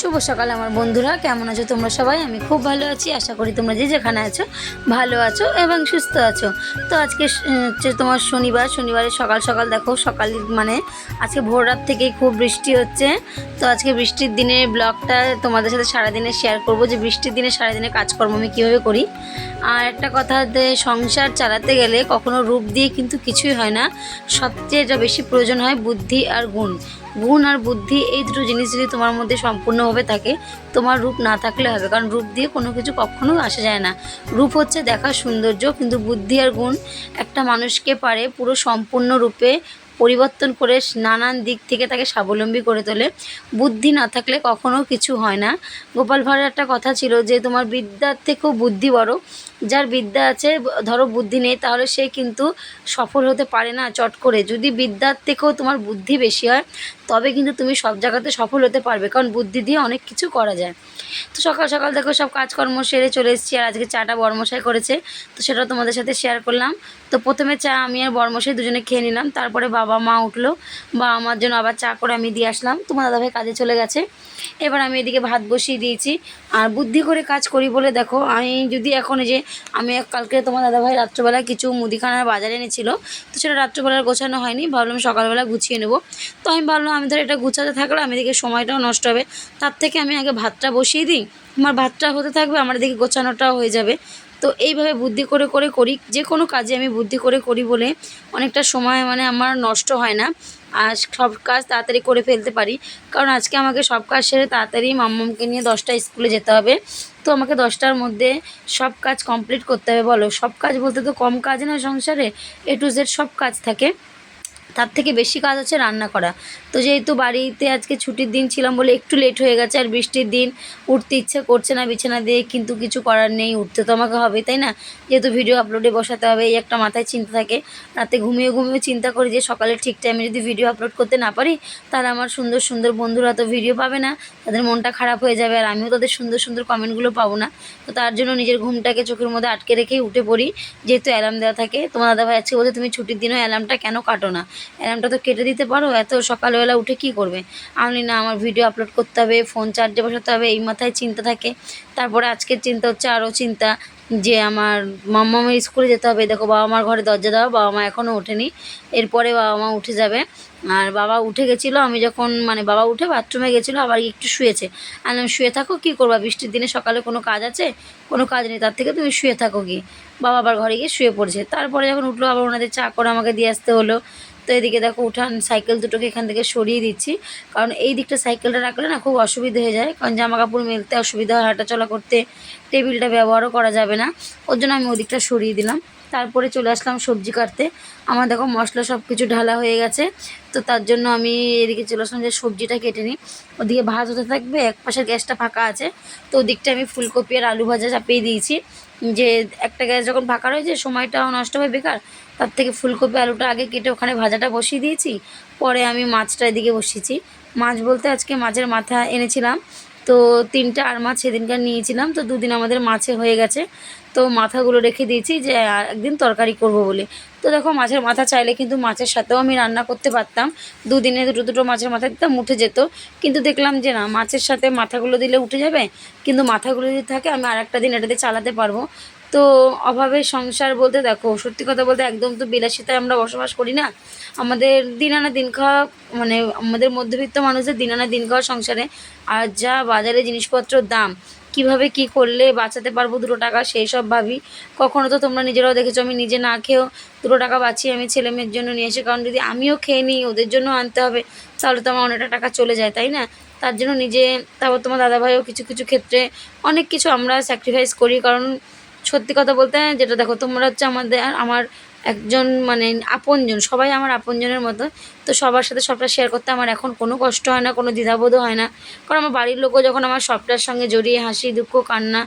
শুভ সকাল আমার বন্ধুরা। কেমন আছো তোমরা সবাই? আমি খুব ভালো আছি। আশা করি তোমরা যে যেখানে আছো, ভালো আছো এবং সুস্থ আছো। তো আজকে হচ্ছে তোমার শনিবার। শনিবারে সকাল সকাল দেখো, সকাল মানে আজকে ভোর রাত থেকেই খুব বৃষ্টি হচ্ছে। তো আজকে বৃষ্টির দিনে ব্লগটা তোমাদের সাথে সারাদিনে শেয়ার করব যে বৃষ্টির দিনে সারাদিনে কাজকর্ম আমি কীভাবে করি। আর একটা কথা যে সংসার চালাতে গেলে কখনো রূপ দিয়ে কিন্তু কিছুই হয় না। সবচেয়ে যা বেশি প্রয়োজন হয় বুদ্ধি আর গুণ। গুণ আর বুদ্ধি, এই দুটো জিনিস যদি তোমার মধ্যে সম্পূর্ণভাবে থাকে, তোমার রূপ না থাকলে হবে। কারণ রূপ দিয়ে কোনো কিছু কখনো আসা যায় না। রূপ হচ্ছে দেখার সৌন্দর্য, কিন্তু বুদ্ধি আর গুণ একটা মানুষকে পারে পুরো সম্পূর্ণ রূপে পরিবর্তন করে নানান দিক থেকে তাকে স্বাবলম্বী করে তোলে। বুদ্ধি না থাকলে কখনো কিছু হয় না। গোপাল ভাঁড়ের একটা কথা ছিল যে, তোমার বিদ্যার থেকেও বুদ্ধি বড় যার বিদ্যা আছে, ধরো বুদ্ধি নেই, তাহলে সে কিন্তু সফল হতে পারে না চট করে। যদি বিদ্যার থেকেও তোমার বুদ্ধি বেশি হয়, তবে কিন্তু তুমি সব জায়গাতে সফল হতে পারবে, কারণ বুদ্ধি দিয়ে অনেক কিছু করা যায়। তো সকাল সকাল দেখো সব কাজকর্ম সেরে চলে এসেছি, আর আজকে চাটা বর্মশাই করেছে, তো সেটা তোমাদের সাথে শেয়ার করলাম। তো প্রথমে চা আমি আর বর্মশাই দুজনে খেয়ে নিলাম, তারপরে বাবা, মা উঠল বা আমার জন্য আবার চা করে আমি দিয়ে আসলাম। তোমার দাদাভাই কাজে চলে গেছে। এবার আমি এদিকে ভাত বসিয়ে দিয়েছি। আর বুদ্ধি করে কাজ করি বলে দেখো, আমি যদি এখন এই যে আমি কালকে তোমার দাদাভাই রাত্রবেলা কিছু মুদিখানার বাজারে এনেছিল, তো সেটা রাত্রবেলার গোছানো হয়নি, ভাবলাম সকালবেলা গুছিয়ে নেব। তো আমি ভাবলাম, আমি ধর এটা গুছাতে থাকলে আমি এদিকে সময়টাও নষ্ট হবে, তার থেকে আমি আগে ভাতটা বসিয়ে দিই, আমার ভাতটা হতে থাকবে, আমার এদিকে গোছানোটাও হয়ে যাবে। তো এইভাবে বুদ্ধি করে করে করি, যে কোনো কাজে আমি বুদ্ধি করে করি বলে অনেকটা সময় মানে আমার নষ্ট হয় না। আর সব কাজ তাড়াতাড়ি করে ফেলতে পারি। কারণ আজকে আমাকে সব কাজ সেরে তাড়াতাড়ি মাম্মামকে নিয়ে দশটা স্কুলে যেতে হবে। তো আমাকে দশটার মধ্যে সব কাজ কমপ্লিট করতে হবে, বলো। সব কাজ বলতে তো কম কাজ না সংসারে, এ টু জেড সব কাজ থাকে। তার থেকে বেশি কাজ হচ্ছে রান্না করা। তো যেহেতু বাড়িতে আজকে ছুটির দিন ছিলাম বলে একটু লেট হয়ে গেছে আর বৃষ্টির দিন উঠতে ইচ্ছে করছে না, বিছানা দিয়ে কিন্তু কিছু করার নেই, উঠতে তো আমাকে হবে তাই না? যেহেতু ভিডিও আপলোডে বসাতে হবে, এই একটা মাথায় চিন্তা থাকে। রাতে ঘুমিয়ে ঘুমিয়ে চিন্তা করি যে সকালে ঠিক টাইমে যদি ভিডিও আপলোড করতে না পারি, তাহলে আমার সুন্দর সুন্দর বন্ধুরা তো ভিডিও পাবে না, তাদের মনটা খারাপ হয়ে যাবে আর আমিও তাদের সুন্দর সুন্দর কমেন্টগুলো পাবো না। তো তার জন্য নিজের ঘুমটাকে চোখের মধ্যে আটকে রেখেই উঠে পড়ি, যেহেতু অ্যালার্ম দেওয়া থাকে। তোমার দাদাভাই আজকে বলছে, তুমি ছুটির দিনও অ্যালার্মটা কেন কাটো না? অ্যালার্মটা তো কেটে দিতে পারো, এত সকালবেলা উঠে কি করবে? আমি না, আমার ভিডিও আপলোড করতে হবে ফোন চার্জে বসাতে হবে, এই মাথায় চিন্তা থাকে। তারপরে আজকের চিন্তা হচ্ছে আরও চিন্তা, যে আমার মাম্মামের স্কুলে যেতে হবে। দেখো, বাবা মার ঘরে দরজা দেওয়া বাবা মা এখনও ওঠেনি। এরপরে বাবা মা উঠে যাবে। আর বাবা উঠে গেছিল, আমি যখন মানে বাবা উঠে বাথরুমে গেছিল, আবার একটু শুয়েছে। আর আমি শুয়ে থাকো, কী করবা? বৃষ্টির দিনে সকালে কোনো কাজ আছে? কোনো কাজ নেই, তার থেকে তুমি শুয়ে থাকো কি বাবা আবার ঘরে গিয়ে শুয়ে পড়েছে। তারপরে যখন উঠল, আবার ওনাদের চা করে আমাকে দিয়ে আসতে হলো। তো এদিকে দেখো উঠান সাইকেল দুটোকে এখান থেকে সরিয়ে দিচ্ছি। কারণ এই দিকটা সাইকেলটা রাখলে না খুব অসুবিধা হয়ে যায়। কারণ জামা কাপড় মেলতে অসুবিধা হয় হাঁটাচলা করতে টেবিলটা ব্যবহারও করা যাবে না। ওর জন্য আমি ওদিকটা সরিয়ে দিলাম। তারপরে চলে আসলাম সবজি কাটতে। আমার দেখো মশলা সব কিছু ঢালা হয়ে গেছে। তো তার জন্য আমি এদিকে চলে আসলাম যে সবজিটা কেটে নিই। ওদিকে ভাত হতে থাকবে, এক পাশের গ্যাসটা ফাঁকা আছে। তো ওদিকটা আমি ফুলকপি আর আলু ভাজা চাপিয়ে দিয়েছি। যে একটা গ্যাস যখন ফাঁকা রয়েছে সময়টাও নষ্ট হয় বেকার, তার থেকে ফুলকপি আলুটা আগে কেটে ওখানে ভাজাটা বসিয়ে দিয়েছি। পরে আমি মাছটা এদিকে বসিয়েছি। মাছ বলতে আজকে মাছের মাথা এনেছিলাম। তো তিনটা আর মাছ সেদিনকার নিয়েছিলাম, তো দুদিন আমাদের মাছে হয়ে গেছে। তো মাথাগুলো রেখে দিয়েছি যে একদিন তরকারি করব বলে। তো দেখো, মাছের মাথা চাইলে কিন্তু মাছের সাথেও আমি রান্না করতে পারতাম। দুদিনে দুটো দুটো মাছের মাথা দিতাম, উঠে যেত। কিন্তু দেখলাম যে না, মাছের সাথে মাথাগুলো দিলে উঠে যাবে। কিন্তু মাথাগুলো যদি থাকে, আমি আর একটা দিন এটাতে চালাতে পারব। তো অভাবের সংসার বলতে দেখো, সত্যি কথা বলতে একদম তো বিলাসিতায় আমরা বসবাস করি না। আমাদের দিন আনা দিন খাওয়া মানে আমাদের মধ্যবিত্ত মানুষদের দিন আনা দিন খাওয়া সংসারে আর যা বাজারে জিনিসপত্রের দাম, কীভাবে কি করলে বাঁচাতে পারব দুটো টাকা সেই সব ভাবি। কখনো তো তোমরা নিজেরাও দেখেছ, আমি নিজে না খেয়েও দুটো টাকা বাঁচিয়ে আমি ছেলে মেয়ের জন্য নিয়ে এসে, কারণ যদি আমিও খেয়ে নিই, ওদের জন্য আনতে হবে, তাহলে তো আমার অনেকটা টাকা চলে যায়, তাই না? তার জন্য নিজে, তারপর তোমার দাদাভাইও কিছু কিছু ক্ষেত্রে অনেক কিছু আমরা স্যাক্রিফাইস করি, কারণ সত্যি কথা বলতে, যেটা দেখো, তোমরা হচ্ছে আমাদের, আমার একজন মানে আপনজন, সবাই আমার আপনজনের মতো। তো সবার সাথে সবটা শেয়ার করতে আমার এখন কোনো কষ্ট হয় না, কোনো দ্বিধাবোধও হয় না। কারণ আমার বাড়ির লোকও যখন আমার সবটার সঙ্গে জড়িয়ে, হাসি, দুঃখ, কান্না,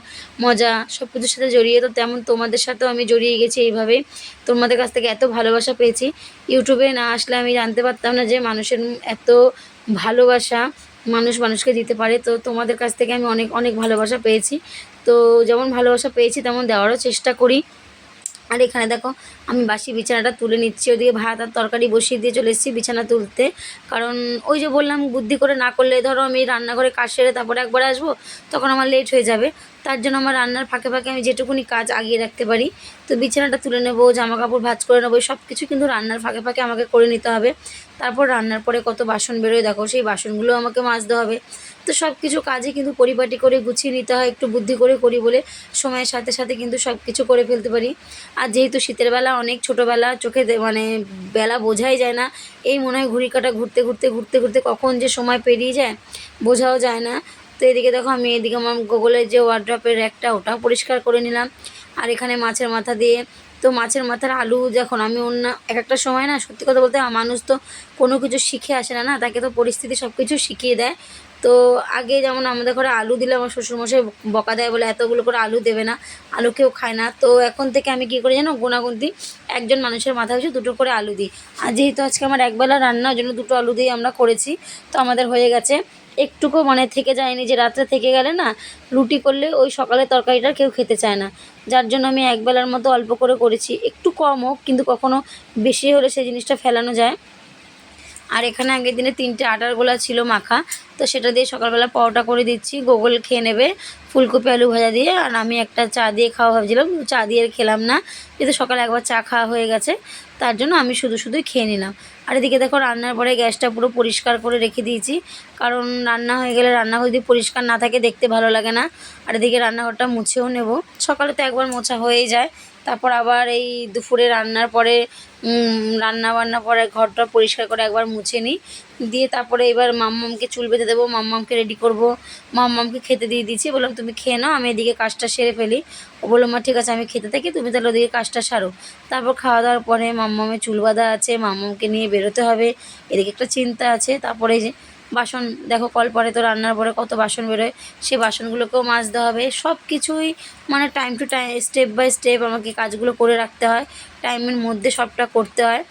মজা সব কিছুর সাথে জড়িয়ে, তো তেমন তোমাদের সাথেও আমি জড়িয়ে গেছি এইভাবেই। তোমাদের কাছ থেকে এত ভালোবাসা পেয়েছি। ইউটিউবে না আসলে আমি জানতে পারতাম না যে মানুষের এত ভালোবাসা মানুষ মানুষকে দিতে পারে। তো তোমাদের কাছ থেকে আমি অনেক অনেক ভালোবাসা পেয়েছি। তো যেমন ভালোবাসা পেয়েছি, তেমন দেওয়ারও চেষ্টা করি। আর এখানে দেখো, আমি বাসি বিছানাটা তুলে নিচ্ছি, ওদিকে ভাত আর তরকারি বসিয়ে দিয়ে চলে এসেছি বিছানা তুলতে। কারণ ওই যে বললাম, বুদ্ধি করে না করলে, ধরো আমি রান্নাঘরে কাজ সেরে তারপরে একবার আসব, তখন আমার লেট হয়ে যাবে। তার জন্য আমার রান্নার ফাঁকে ফাঁকে আমি যেটুকুনি কাজ আগিয়ে রাখতে পারি। তো বিছানাটা তুলে নেব জামা কাপড় ভাঁজ করে নেব সব কিছু কিন্তু রান্নার ফাঁকে ফাঁকে আমাকে করে নিতে হবে। তারপর রান্নার পরে কত বাসন বেরোয়, দেখো সেই বাসনগুলো আমাকে মাজতে হবে। তো সব কিছু কাজে কিন্তু পরিপাটি করে গুছিয়ে নিতে হয়, একটু বুদ্ধি করে করি বলে সময়ের সাথে সাথে কিন্তু সব কিছু করে ফেলতে পারি। আর যেহেতু শীতের বেলা, অনেক ছোটোবেলা চোখে মানে বেলা বোঝাই যায় না, এই মনে হয় ঘুড়ি কাটা ঘুরতে ঘুরতে ঘুরতে ঘুরতে কখন যে সময় পেরিয়ে যায় বোঝাও যায় না। তো এদিকে দেখো আমি এদিকে আমার গোগলের যে ওয়ার্ড্রপের একটা ওটাও পরিষ্কার করে নিলাম। আর এখানে মাছের মাথা দিয়ে, তো মাছের মাথার আলু যখন আমি অন্য এক একটা সময় না সত্যি কথা বলতে মানুষ তো কোনো কিছু শিখে আসে না না, তাকে তো পরিস্থিতি সব কিছু শিখিয়ে দেয়। তো আগে যেমন আমাদের ঘরে আলু দিলে আমার শ্বশুরমশাই বকা দেয় বলে এতগুলো করে আলু দেবে না, আলু কেউ খায় না। তো এখন থেকে আমি কী করি জানো গোনাগুনতি একজন মানুষের মাথা পিছু দুটো করে আলু দিই। আর যেহেতু আজকে আমার একবেলা রান্নার জন্য দুটো আলু দিয়ে আমরা করেছি, তো আমাদের হয়ে গেছে। একটুকু মানে থেকে যায়নি যে রাত্রে থেকে গেলে না, রুটি করলে ওই সকালে তরকারিটা কেউ খেতে চায় না। যার জন্য আমি একবেলার মতো অল্প করে করেছি, একটু কম হোক কিন্তু কখনো বেশি হলে সেই জিনিসটা ফেলানো যায়। আর এখানে আগের দিনে তিনটে আটার গোলা ছিল মাখা, তো সেটা দিয়ে সকালবেলা পরোটা করে দিচ্ছি, গোগল খেয়ে নেবে, ফুলকপি, আলু ভাজা দিয়ে, আর আমি একটা চা দিয়ে খাওয়া ভাবছিলাম, চা দিয়ে খেলাম না যেহেতু সকালে একবার চা খাওয়া হয়ে গেছে, তার জন্য আমি শুধু শুধুই খেয়ে নিলাম। আর এদিকে দেখো রান্নার পরে গ্যাসটা পুরো পরিষ্কার করে রেখে দিয়েছি, কারণ রান্না হয়ে গেলে রান্নাঘর যদি পরিষ্কার না থাকে দেখতে ভালো লাগে না, আর এদিকে রান্নাঘরটা মুছেও নেব। সকালে তো একবার মোছা হয়েই যায় তারপর আবার এই দুপুরে রান্নার পরে রান্না বান্না পরে ঘরটা পরিষ্কার করে একবার মুছে নিই। দিয়ে তারপরে এবার মাম্মামকে চুল বেঁধে দেবো, মাম্মামকে রেডি করব। মাম্মামকে খেতে দিয়ে দিচ্ছি, বললাম, তুমি খেয়ে নাও, আমি এদিকে কাজটা সেরে ফেলি। ও বলল, মা, ঠিক আছে, আমি খেতে থাকি, তুমি তাহলে ওদিকে কাজটা সারো। তারপর খাওয়া দাওয়ার পরে মাম্মামের চুল বাঁধা আছে, মাম্মামকে নিয়ে বেরোতে হবে। এদিকে একটা চিন্তা আছে, তারপরে যে বাসন, দেখো কল পরে তো রান্নার পরে কত বাসন বেরোয়, সে বাসনগুলোকেও মাজতে হবে। সব কিছুই মানে time to time step by step আমাকে কাজগুলো করে রাখতে হয় টাইমের মধ্যে সবটা করতে হয়।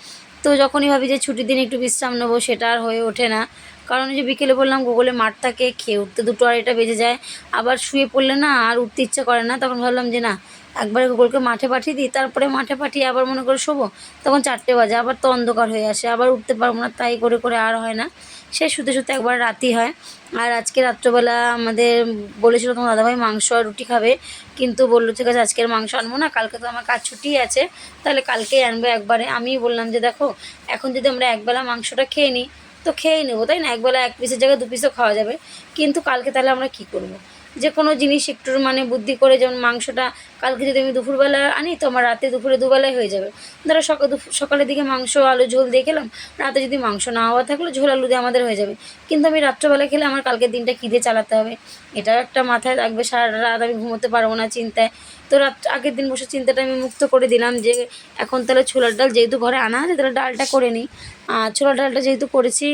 তো যখনই ভাবি যে ছুটির দিন একটু বিশ্রাম নেব, সেটা আর হয়ে ওঠে না। কারণ যে বিকেলে বললাম, গুগলে মাঠ থাকে, খেয়ে উঠতে দুটো আড়াইটা বেজে যায়, আবার শুয়ে পড়লে না আর উঠতে ইচ্ছে করে না। তখন ভাবলাম যে না, একবারে গুগলকে মাঠে পাঠিয়ে দিই, তারপরে মাঠে পাঠিয়ে আবার মনে করে শোবো, তখন চারটে বাজে, আবার তো অন্ধকার হয়ে আসে, আবার উঠতে পারব না, তাই করে করে আর হয় না। সে শুতে শুতে একবার রাতি হয়। আর আজকে রাত্রবেলা আমাদের বলেছিল তোমার দাদাভাই মাংস আর রুটি খাবে। কিন্তু বলল, ঠিক আছে, আজকের মাংস আনব না, কালকে তো আমার কাজ ছুটি আছে। তাহলে কালকেই আনবে একবারে। আমি বললাম যে, দেখো, এখন যদি আমরা একবেলা মাংসটা খেয়ে নিই, তো খেয়েই নেব, তাই না? একবেলা এক পিসের জায়গায় দু পিসও খাওয়া যাবে। কিন্তু কালকে তাহলে আমরা কি করব? যে কোনো জিনিস একটু মানে বুদ্ধি করে, যেমন মাংসটা কালকে যদি আমি দুপুরবেলা আনি, তো আমার রাতে দুপুরে দুবেলায় হয়ে যাবে। ধরো সকাল সকালের দিকে মাংস, আলু, ঝোল দিয়ে খেলাম, রাতে যদি মাংস না হওয়া থাকলে, ঝোল, আলু দিয়ে আমাদের হয়ে যাবে। কিন্তু আমি রাত্রবেলা খেলে আমার কালকের দিনটা কী দিয়ে চালাতে হবে? এটাও একটা মাথায় রাখবে সারা রাত আমি ঘুমোতে পারব না চিন্তায়। তো রাত আগের দিন বসে চিন্তাটা আমি মুক্ত করে দিলাম যে এখন তাহলে ছোলার ডাল যেহেতু ঘরে আনা আছে, তাহলে ডালটা করে নিই। আর ছোলার ডালটা যেহেতু করেছি,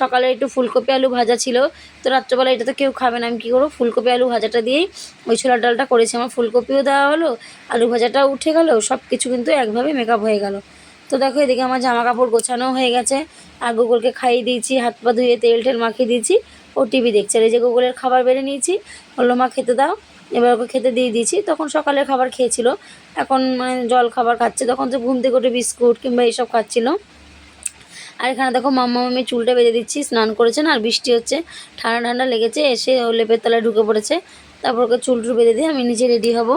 সকালে একটু ফুলকপি আলু ভাজা ছিল, তো রাত্রবেলা এটা তো কেউ খাবে না, আমি কী করব? ফুলকপি আলু ভাজাটা দিয়েই ওই ছোলার ডালটা করেছি। আমার ফুলকপিও দেওয়া হলো, আলু ভাজাটাও উঠে গেল সব কিছু কিন্তু একভাবে মেকআপ হয়ে গেল। তো দেখো এদিকে আমার জামা কাপড় গোছানো হয়ে গেছে, আর গুগলকে খাইয়ে দিয়েছি, হাত পা ধুয়ে তেল টেল মাখিয়ে দিয়েছি। ও টিভি দেখছে। আর এই যে গুগলের খাবার বেড়ে নিয়েছি, বলল, মা, খেতে দাও। এবার ওকে খেতে দিয়ে দিয়েছি। তখন সকালের খাবার খেয়েছিল। এখন মানে জল খাবার খাচ্ছে। তখন তো ঘুম থেকে উঠে বিস্কুট কিংবা এইসব খাচ্ছিল। আর এখানে দেখো, মাম্মা মামি চুলটা বেঁধে দিচ্ছি, স্নান করেছেন আর বৃষ্টি হচ্ছে। ঠান্ডা ঠান্ডা লেগেছে, এসে ও লেপের তলায় ঢুকে পড়েছে। তারপর ওকে চুল টুল বেঁধে দিয়ে আমি নিজে রেডি হব।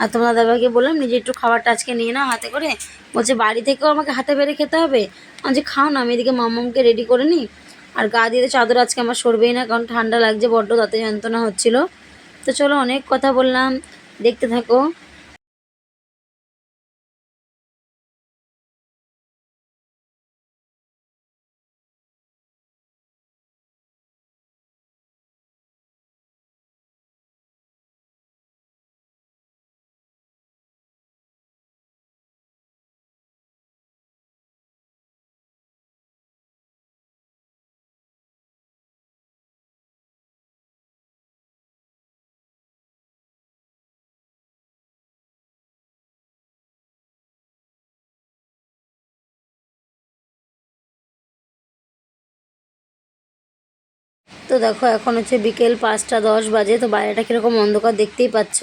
আর তোমার দাদাকে বললাম, নিজে একটু খাবারটা আজকে নিয়ে নাও হাতে করে। বলছে, বাড়ি থেকেও আমাকে হাতে বেড়ে খেতে হবে? আমি যে খাও না, আমি এদিকে মাম্মামকে রেডি করে নিই। আর গা দিয়ে চাদর আজকে আমার সরবেই না, কারণ ঠান্ডা লাগছে, বড্ড দাঁতে যন্ত্রণা হচ্ছিল। তো চলো অনেক কথা বললাম, দেখতে থাকো। তো দেখো, এখন হচ্ছে বিকেল পাঁচটা দশ বাজে, তো বাইরেটা কীরকম অন্ধকার দেখতেই পাচ্ছ।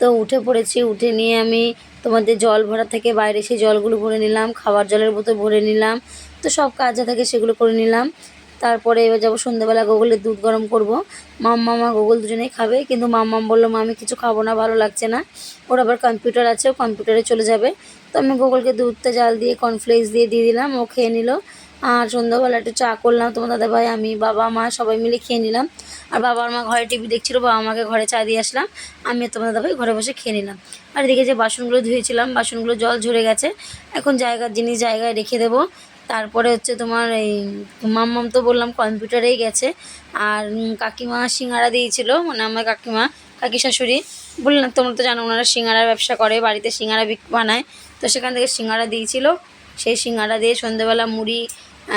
তো উঠে পড়েছি, উঠে নিয়ে আমি তোমাদের জল ভরা থেকে বাইরে সেই জলগুলো ভরে নিলাম, খাবার জলের বোতল ভরে নিলাম, তো সব কাজ যা থাকে সেগুলো করে নিলাম। তারপরে এবার যাব সন্ধ্যেবেলা গোগলের দুধ গরম করব। মাম্মা, মা গোগল দুজনেই খাবে, কিন্তু মাম্মাম বলল, মা, আমি কিছু খাব না, ভালো লাগছে না। ওর আবার কম্পিউটার আছে কম্পিউটারে চলে যাবে। তো আমি গোগলকে দুধটা জাল দিয়ে কর্নফ্লেক্স দিয়ে দিয়ে দিলাম, ও খেয়ে নিল। আর সন্ধ্যাবেলা একটু চা করলাম। তোমার দাদাভাই, আমি, বাবা, মা সবাই মিলে খেয়ে নিলাম। আর বাবা আর মা ঘরে টিভি দেখছিল, বাবা মাকে ঘরে চা দিয়ে আসলাম। আমি তোমার দাদাভাই ঘরে বসে খেয়ে নিলাম। আর এদিকে যে বাসনগুলো ধুয়েছিলাম, বাসনগুলো জল ঝরে গেছে। এখন জায়গার জিনিস জায়গায় রেখে দেবো। তারপরে হচ্ছে তোমার এই মাম্মাম তো বললাম কম্পিউটারেই গেছে। আর কাকিমা সিঙ্গারা দিয়েছিল। মানে আমার কাকিমা, কাকি শাশুড়ি। বললাম, তোমরা তো জানো, ওনারা সিঙ্গারার ব্যবসা করে, বাড়িতে সিঙ্গারা বানায়। তো সেখান থেকে সিঙ্গারা দিয়েছিল। সেই সিঙ্গারা দিয়ে সন্ধ্যেবেলা মুড়ি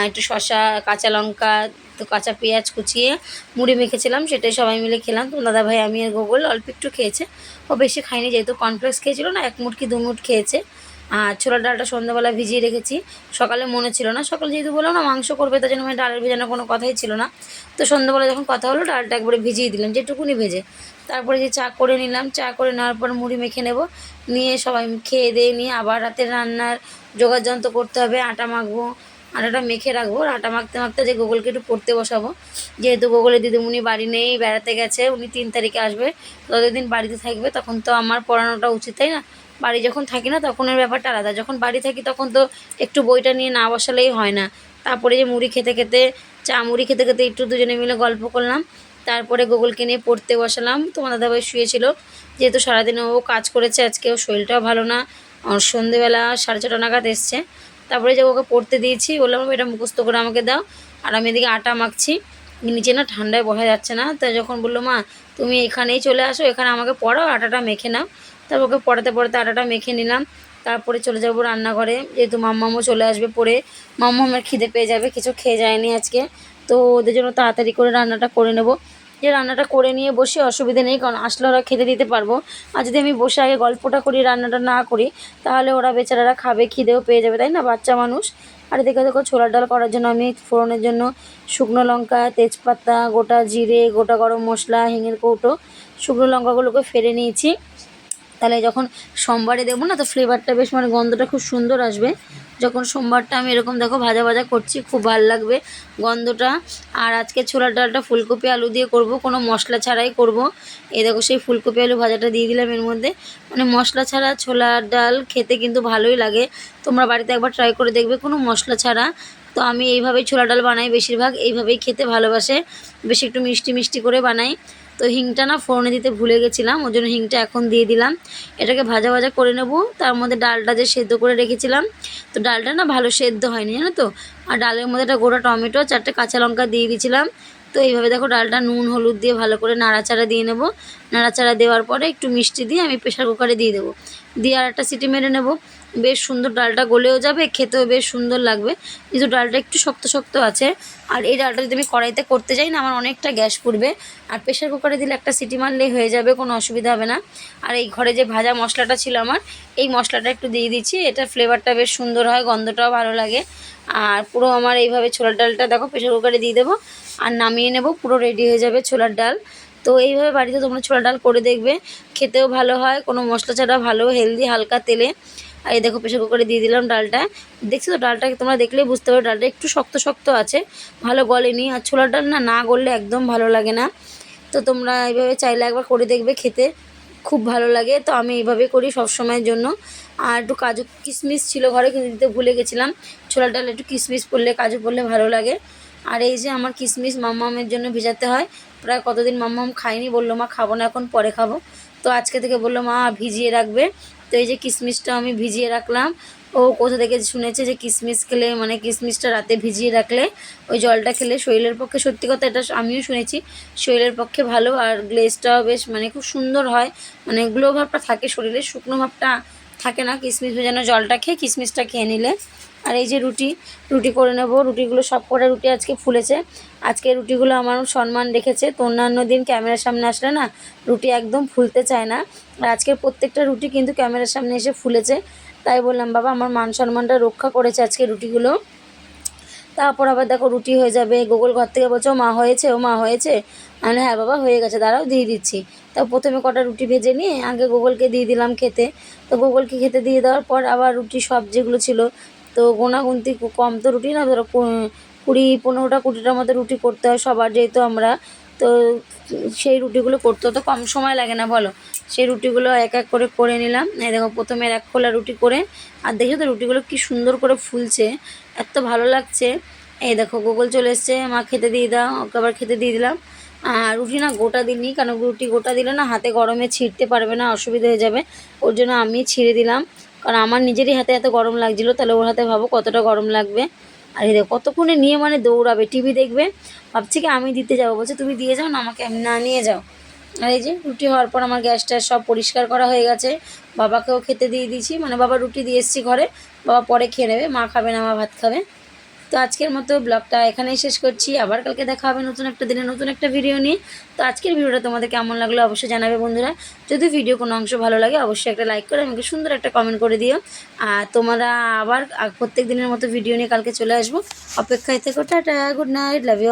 একটু শশা কাঁচা লঙ্কা তো কাঁচা পেঁয়াজ কুচিয়ে মুড়ি মেখেছিলাম, সেটাই সবাই মিলে খেলাম। তো দাদা ভাই, আমি আর গোগল অল্প একটু খেয়েছে। ও বেশি খাইনি যেহেতু কর্নফ্লেক্স খেয়েছিল না, এক মুটকি, দু মুট খেয়েছে। আর ছোলার ডালটা সন্ধ্যাবেলা ভিজিয়ে রেখেছি। সকালে মনে ছিল না। সকালে যেহেতু বললাম না, মাংস করবে, তার জন্য আমি ডালের ভেজানোর কোনো কথাই ছিল না। তো সন্ধ্যাবেলা যখন কথা হলো, ডালটা একবারে ভিজিয়ে দিলাম, যেটুকুনি ভেজে। তারপরে যে চা করে নিলাম, চা করে নেওয়ার পর মুড়ি মেখে নেব। নিয়ে সবাই খেয়ে দিয়ে নিয়ে আবার রাতে রান্নার জোগাড় যন্ত্র করতে হবে, আটা মাখবো। আটাটা মেখে রাখব আটা মাখতে মাখতে যে গোগলকে একটু পড়তে বসাবো। যেহেতু গোগলের দিদিমণি বাড়ি নেই, বেড়াতে গেছে, উনি তিন তারিখে আসবে। ততদিন বাড়িতে থাকবে, তখন তো আমার পড়ানোটা উচিত, তাই না? বাড়ি যখন থাকি না তখন এর ব্যাপারটা আলাদা। যখন বাড়ি থাকি, তখন তো একটু বইটা নিয়ে না বসালেই হয় না। তারপরে যে মুড়ি খেতে খেতে, চা মুড়ি খেতে খেতে একটু দুজনে মিলে গল্প করলাম। তারপরে গোগলকে নিয়ে পড়তে বসালাম। তোমার দাদাভাই শুয়েছিল। যেহেতু সারাদিন ও কাজ করেছে, আজকে ওর শরীরটাও ভালো না। সন্ধেবেলা সাড়ে ছটা নাগাদ এসছে। তারপরে যে ওকে পড়তে দিয়েছি। বললাম এটা মুখস্থ করে আমাকে দাও। আর আমি এদিকে আটা মাখছি। নিচে না ঠান্ডায় বসা যাচ্ছে না। তাই যখন বলল, মা, তুমি এখানেই চলে আসো। এখানে আমাকে পড়াও, আটাটা মেখে নাও। তারপর ওকে পড়াতে পড়াতে আটাটা মেখে নিলাম। তারপরে চলে যাব রান্নাঘরে। যেহেতু মাম্মামও চলে আসবে পরে। মাম্মামের খিদে পেয়ে যাবে, কিছু খেয়ে যায়নি আজকে। তো ওদের জন্য তাড়াতাড়ি করে রান্নাটা করে নেব। যে রান্নাটা করে নিয়ে বসে অসুবিধা নেই, কারণ আসলে ওরা খেতে দিতে পারব। আর যদি আমি বসে আগে গল্পটা করি, রান্নাটা না করি, তাহলে ওরা বেচারারা খাবে, খিদেও পেয়ে যাবে, তাই না? বাচ্চা মানুষ। আর দেখে দেখো ছোলার ডাল করার জন্য আমি ফোড়নের জন্য শুকনো লঙ্কা, তেজপাতা, গোটা জিরে, গোটা গরম মশলা, হিঙের কৌটো, শুকনো লঙ্কাগুলোকে ফেলে নিয়েছি। তাহলে যখন সোমবারে দেবো না, তো ফ্লেভারটা বেশ মানে গন্ধটা খুব সুন্দর আসবে। যখন সোমবারটা আমি এরকম দেখো ভাজা ভাজা করছি, খুব ভালো লাগবে গন্ধটা। আর আজকে ছোলার ডালটা ফুলকপি আলু দিয়ে করব, কোনো মশলা ছাড়াই করব। এই দেখো সেই ফুলকপি আলু ভাজাটা দিয়ে দিলাম এর মধ্যে। মানে মশলা ছাড়া ছোলার ডাল খেতে কিন্তু ভালোই লাগে। তোমরা বাড়িতে একবার ট্রাই করে দেখবে, কোনো মশলা ছাড়া। তো আমি এইভাবেই ছোলা ডাল বানাই বেশিরভাগ, এইভাবেই খেতে ভালোবাসে। বেশি একটু মিষ্টি মিষ্টি করে বানাই। তো হিংটা না ফোড়নে দিতে ভুলে গেছিলাম ওই জন্য হিংটা এখন দিয়ে দিলাম। এটাকে ভাজা ভাজা করে নেব, তার মধ্যে ডালটা যে সেদ্ধ করে রেখেছিলাম। তো ডালটা না ভালো সেদ্ধ হয়নি, জানো তো? আর ডালের মধ্যে একটা গোটা টমেটো, চারটে কাঁচা লঙ্কা দিয়ে দিয়েছিলাম। তো এইভাবে দেখো ডালটা নুন, হলুদ দিয়ে ভালো করে নাড়াচাড়া দিয়ে নেব। নাড়াচাড়া দেওয়ার পরে একটু মিষ্টি দিয়ে আমি প্রেশার কুকারে দিয়ে দেবো। দিয়ে আর একটা সিটি মেরে নেব। বেশ সুন্দর ডালটা গলেও যাবে, খেতেও বেশ সুন্দর লাগবে। কিন্তু ডালটা একটু শক্ত শক্ত আছে, আর এই ডালটা যদি আমি কড়াইতে করতে যাই না, আমার অনেকটা গ্যাস পড়বে। আর প্রেশার কুকারে দিলে একটা সিটি মারলেই হয়ে যাবে, কোনো অসুবিধা হবে না। আর এই ঘরে যে ভাজা মশলাটা ছিল আমার, এই মশলাটা একটু দিয়ে দিচ্ছি এটা ফ্লেভারটা বেশ সুন্দর হয়, গন্ধটাও ভালো লাগে। আর পুরো আমার এইভাবে ছোলার ডালটা দেখো, প্রেশার কুকারে দিয়ে দেবো, আর নামিয়ে নেব, পুরো রেডি হয়ে যাবে ছোলার ডাল। তো এইভাবে বাড়িতে তোমরা ছোলার ডাল করে দেখবে, খেতেও ভালো হয়, কোনো মশলা ছাড়া ভালো হেলদি হালকা তেলে। আর এই দেখো প্রেশার কুকারে দিয়ে দিলাম ডালটা। দেখছ তো, ডালটাকে তোমরা দেখলেই বুঝতে পারো, ডালটা একটু শক্ত শক্ত আছে, ভালো গলেনি। আর ছোলার ডাল না না গললে একদম ভালো লাগে না। তো তোমরা এইভাবে চাইলে একবার করে দেখবে খেতে, খুব ভালো লাগে। তো আমি এইভাবে করি সব সময়ের জন্য। আর একটু কাজু কিশমিশ ছিল ঘরে, কিন্তু দিতে ভুলে গেছিলাম। ছোলার ডাল একটু কিশমিশ পড়লে, কাজু পড়লে ভালো লাগে। আর এই যে আমার কিশমিশ মাম্মামের জন্য ভেজাতে হয়, প্রায় কতদিন মাম্মাম খাইনি বলল, মা, খাব না, এখন পরে খাব। তো আজকে থেকে বলল, মা, ভিজিয়ে রাখবে। তো এই যে কিশমিশটা আমি ভিজিয়ে রাখলাম। ও কোথা থেকে শুনেছে যে কিশমিশ খেলে মানে কিশমিশটা রাতে ভিজিয়ে রাখলে ওই জলটা খেলে শরীরের পক্ষে সত্যি কথা এটা আমিও শুনেছি, শরীরের পক্ষে ভালো আর গ্লেজটাও বেশ মানে খুব সুন্দর হয়। মানে গ্লো ভাবটা থাকে শরীরে, শুকনো ভাবটা থাকে না কিশমিশ ভেজানো জলটা খেয়ে কিশমিশটা খেয়ে নিলে। আর এই যে রুটি রুটি করে নেব। রুটিগুলো সব কটা রুটি আজকে ফুলেছে। আজকে রুটিগুলো আমার সম্মান রেখেছে। তো অন্যান্য দিন ক্যামেরার সামনে আসলে না, রুটি একদম ফুলতে চায় না। আর আজকের প্রত্যেকটা রুটি কিন্তু ক্যামেরার সামনে এসে ফুলেছে। তাই বললাম, বাবা, আমার মান সম্মানটা রক্ষা করেছে আজকে রুটিগুলো। তারপর আবার দেখো রুটি হয়ে যাবে। গোগল ঘর থেকে বলছো মা হয়েছে, ও মা হয়েছে। আমি হ্যাঁ বাবা, হয়ে গেছে। দাঁড়াও, দিয়ে দিচ্ছি। তা প্রথমে কটা রুটি ভেজে নিয়ে আগে গুগলকে দিয়ে দিলাম খেতে। তো গুগলকে খেতে দিয়ে দেওয়ার পর আবার রুটি সব যেগুলো ছিল, তো গোনাগুনতি কম তো রুটি না, ধরো কুড়ি পনেরোটা কুড়িটার মতো রুটি করতে হয় সবার যেহেতু আমরা। তো সেই রুটিগুলো করতে তো কম সময় লাগে না বলো। সেই রুটিগুলো এক এক করে করে নিলাম। এই দেখো প্রথমে এক খোলা রুটি করে, আর দেখো তো রুটিগুলো কি সুন্দর করে ফুলছে, এত ভালো লাগছে। এই দেখো গুগল চলে এসছে, মা খেতে দিয়ে দাও, ওকে আবার খেতে দিয়ে দিলাম। রুটি না, গোটা দিইনি কারণ রুটি গোটা দিলে না হাতে গরমে ছিঁড়তে পারবে না, অসুবিধা হয়ে যাবে। ওর জন্য আমি ছিঁড়ে দিলাম। কারণ আমার নিজেরই হাতে এত গরম লাগছিল, তাহলে ওর হাতে ভাবো কতটা গরম লাগবে। আর এই দেখো, কতক্ষণে নিয়ে মানে দৌড়াবে, টিভি দেখবে। ভাবছি কি আমি দিতে যাব, বলছে তুমি দিয়ে যাও না, আমাকে আমি না নিয়ে যাও। আর এই যে রুটি হওয়ার পর আমার গ্যাস ট্যাস সব পরিষ্কার করা হয়ে গেছে। বাবাকেও খেতে দিয়ে দিয়েছি মানে বাবা রুটি দিয়ে এসেছি ঘরে, বাবা পরে খেয়ে নেবে, মা খাবে না, মা ভাত খাবে। তো আজকের মতো ব্লগটা এখানেই শেষ করছি। আবার কালকে দেখা হবে নতুন একটা দিনে, নতুন একটা ভিডিও নিয়ে। তো আজকের ভিডিওটা তোমাদের কেমন লাগল অবশ্যই জানাবে বন্ধুরা। যদি ভিডিও কোনো অংশ ভালো লাগে, অবশ্যই একটা লাইক করে আমাকে সুন্দর একটা কমেন্ট করে দিও। আর তোমরা আবার প্রত্যেক দিনের মতো ভিডিও নিয়ে কালকে চলে আসব। অপেক্ষায় থেকো, tata good night love you